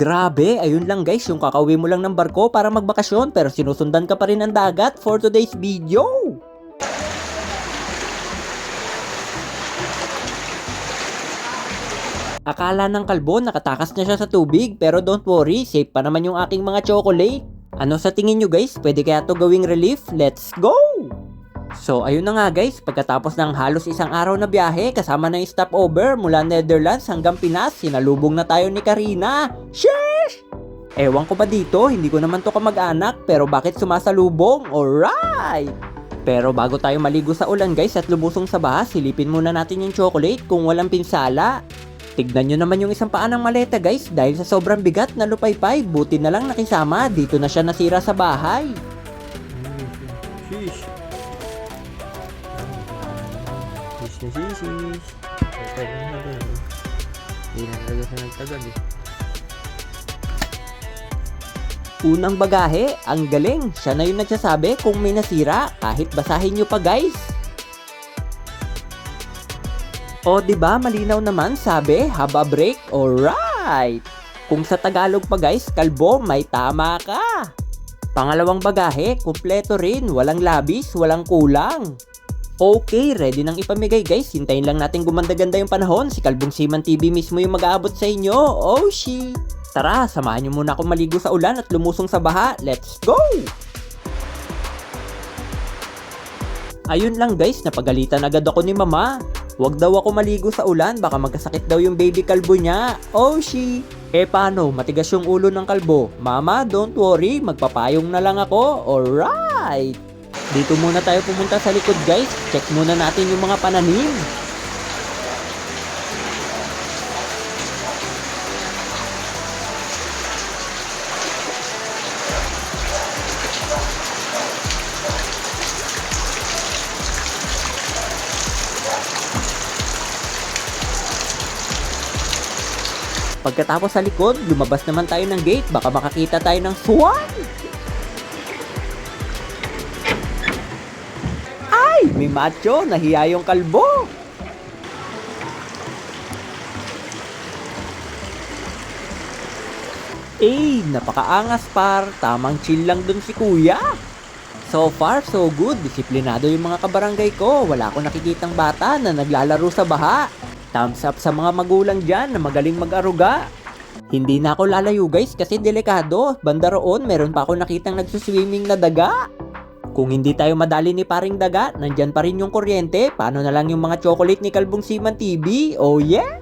Grabe, ayun lang guys, yung kakauwi mo lang ng barko para magbakasyon pero sinusundan ka pa rin ng dagat for today's video. Akala ng kalbo nakatakas na siya sa tubig pero don't worry, safe pa naman yung aking mga chocolate. Ano sa tingin nyo guys? Pwede kaya to gawing relief? Let's go! So ayun na nga guys, pagkatapos ng halos isang araw na biyahe kasama ng stopover mula Netherlands hanggang Pinas, sinalubong na tayo ni Karina. Sheesh! Ewan ko ba dito, hindi ko naman to kamag-anak pero bakit sumasalubong? Alright! Pero bago tayo maligo sa ulan guys at lubusong sa baha, silipin muna natin yung chocolate kung walang pinsala. Tignan nyo naman yung isang paa ng maleta guys dahil sa sobrang bigat na lupaypay, buti na lang nakisama, dito na siya nasira sa bahay. Sheesh. Sheesh na sheesh. Tagal na tagal. Hindi na talaga siya nagtagal eh. Unang bagahe, ang galing. Siya na yung nagsasabi kung may nasira kahit basahin nyo pa guys. O ba malinaw naman sabi, haba break, alright. Kung sa Tagalog pa guys, kalbo, may tama ka. Pangalawang bagahe, kumpleto rin, walang labis, walang kulang. Okay, ready nang ipamigay guys. Hintayin lang natin gumanda-ganda yung panahon. Si Kalbong Siman TV mismo yung mag-aabot sa inyo. Oh, she. Tara, samahan niyo muna akong maligo sa ulan at lumusong sa baha. Let's go! Ayun lang guys, napagalitan agad ako ni mama. Huwag daw ako maligo sa ulan, baka magkasakit daw yung baby kalbo niya. Oh, she. Eh paano, matigas yung ulo ng kalbo. Mama, don't worry, magpapayong na lang ako. Alright! Dito muna tayo pumunta sa likod guys. Check muna natin yung mga pananim. Pagkatapos sa likod, lumabas naman tayo ng gate. Baka makakita tayo ng swan. Ay, may macho. Nahiya yung kalbo. Eh, napakaangas par. Tamang chill lang dun si kuya. So far, so good. Disiplinado yung mga kabarangay ko. Wala akong nakikitang bata na naglalaro sa baha. Thumbs up sa mga magulang dyan na magaling mag-aruga. Hindi na ako lalayo guys kasi delikado. Banda roon, meron pa ako nakitang nagsuswimming na daga. Kung hindi tayo madali ni paring daga, nandyan pa rin yung kuryente. Paano na lang yung mga chocolate ni Kalbong Siman TV? Oh yeah!